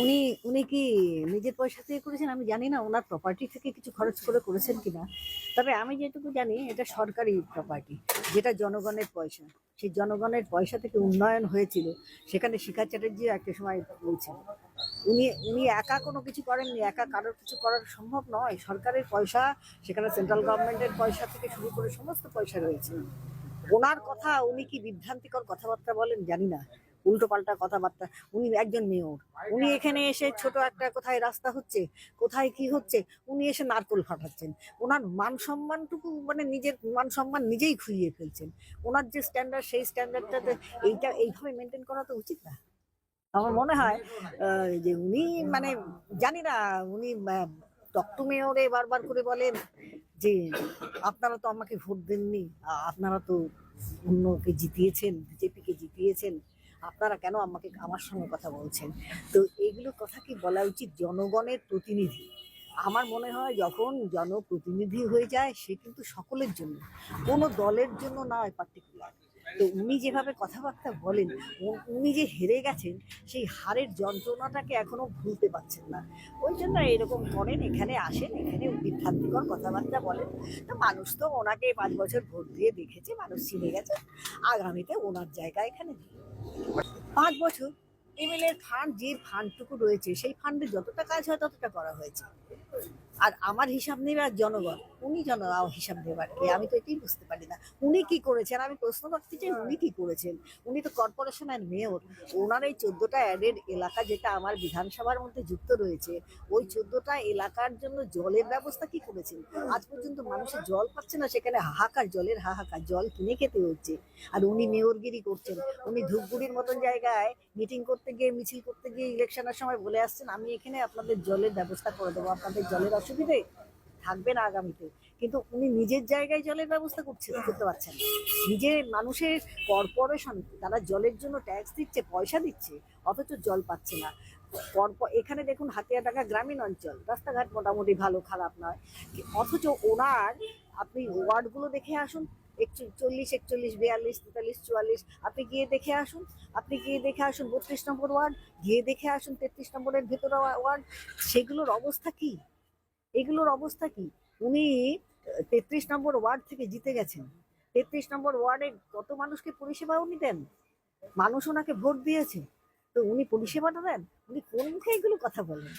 উনি উনি কি নিজের পয়সা থেকে করেছেন? আমি জানি না ওনার প্রপার্টি থেকে কিছু খরচ করে করেছেন কিনা। তবে আমি যেটুকু জানি, এটা সরকারি প্রপার্টি যেটা জনগণের পয়সা। সেই জনগণের পয়সা থেকে উন্নয়ন হয়েছিল। সেখানে শিখা চ্যাটার্জি একটা সময় বলছেন। উনি উনি একা কোনো কিছু করেননি, একা কারোর কিছু করার সম্ভব নয়। সরকারের পয়সা, সেখানে সেন্ট্রাল গভর্নমেন্টের পয়সা থেকে শুরু করে সমস্ত পয়সা রয়েছে। ওনার কথা উনি কি বিভ্রান্তিকর কথাবার্তা বলেন জানি না। উল্টো পাল্টা কথাবার্তা। উনি একজন মেয়র। উনি এখানে এসে ছোট একটা কোথায় রাস্তা হচ্ছে, কোথায় কি হচ্ছে, উনি এসে নারকোল ফাটাচ্ছেন। ওনার মান সম্মানটুকু মানে নিজের মান সম্মান নিজেই খুইয়ে ফেলছেন। ওনার যে স্ট্যান্ডার্ড সেই স্ট্যান্ডার্ডটাতে এইটা, এইভাবে মেনটেন করা তো উচিত না। আমার মনে হয় যে উনি মানে জানি না, উনি ডক্টর মেয়রে বারবার করে বলেন যে, আপনারা তো আমাকে ভোট দেননি আপনারা তো অন্যকে জিতিয়েছেন, বিজেপিকে জিতিয়েছেন। আপনারা কেন আমাকে আমার সঙ্গে কথা বলছেন? তো এইগুলো কথা কি বলা উচিত জনগণের প্রতিনিধি? আমার মনে হয় যখন জনপ্রতিনিধি হয়ে যায়, সে কিন্তু সকলের জন্য, কোনো দলের জন্য নয় পার্টিকুলার তো উনি যেভাবে কথাবার্তা বলেন উনি যে হেরে গেছেন, সেই হারের যন্ত্রণাটাকে এখনও ভুলতে পারছেন না। ওই জন্য এরকম করেন, এখানে আসেন, এখানে বিভ্রান্তিকর কথাবার্তা বলেন। তো মানুষ তো ওনাকে পাঁচ বছর ভোট দিয়ে দেখেছে, মানুষ চিনে গেছে, আগামীতে ওনার জায়গা এখানে। পাঁচ বছর এমএলএর ফান্ড যে ফান্ডটুকু রয়েছে, সেই ফান্ডে যতটা কাজ হয় ততটা করা হয়েছে। আর আমার হিসাব নেই জনগণ উনি জন হিসাব নেবার কে আমি তো এটাই বুঝতে পারি না। উনি কি করেছেন? আমি প্রশ্ন করতে চাই, উনি কি করেছেন? উনি তো কর্পোরেশনের মেয়র ওনার এই চোদ্দটা অ্যাডেড এলাকা যেটা আমার বিধানসভার মধ্যে যুক্ত রয়েছে, ওই চোদ্দটা এলাকার জন্য জলের ব্যবস্থা কি করেছেন? আজ পর্যন্ত মানুষের জল পাচ্ছে না, সেখানে হাহাকার, জলের হাহাকার, জল কিনে খেতে হচ্ছে। আর উনি মেয়রগিরি করছেন। উনি ধূপগুড়ির মতন জায়গায় মিটিং করতে গিয়ে, মিছিল করতে গিয়ে ইলেকশনের সময় বলে আসছেন, আমি এখানে আপনাদের জলের ব্যবস্থা করে দেবো। আপনাদের জলের অসুবিধে থাকবে না আগামীতে। কিন্তু উনি নিজের জায়গায় জলের ব্যবস্থা করছে, করতে পারছেন না। নিজের মানুষের কর্পোরেশন, তারা জলের জন্য ট্যাক্স দিচ্ছে, পয়সা দিচ্ছে, অথচ জল পাচ্ছে না। কর্প- এখানে দেখুন হাতিয়াডাঙ্গা গ্রামীণ অঞ্চল, রাস্তাঘাট মোটামুটি ভালো, খারাপ নয়। অথচ ওনার, আপনি ওয়ার্ডগুলো দেখে আসুন একচু- চল্লিশ, একচল্লিশ, বিয়াল্লিশ, তেতাল্লিশ, চুয়াল্লিশ, আপনি গিয়ে দেখে আসুন, আপনি গিয়ে দেখে আসুন বত্রিশ নম্বর ওয়ার্ড, গিয়ে দেখে আসুন তেত্রিশ নম্বরের ভেতরে ওয়ার্ড, সেগুলোর অবস্থা কি? এগুলোর অবস্থা কি? উনি তেত্রিশ নম্বর ওয়ার্ড থেকে জিতে গেছেন। তেত্রিশ নম্বর ওয়ার্ডে কত মানুষকে পরিষেবা উনি দেন? মানুষ ওনাকে ভোট দিয়েছে। তো উনি পরিষেবাটা দেন? উনি কোন মুখে এগুলো কথা বলেন?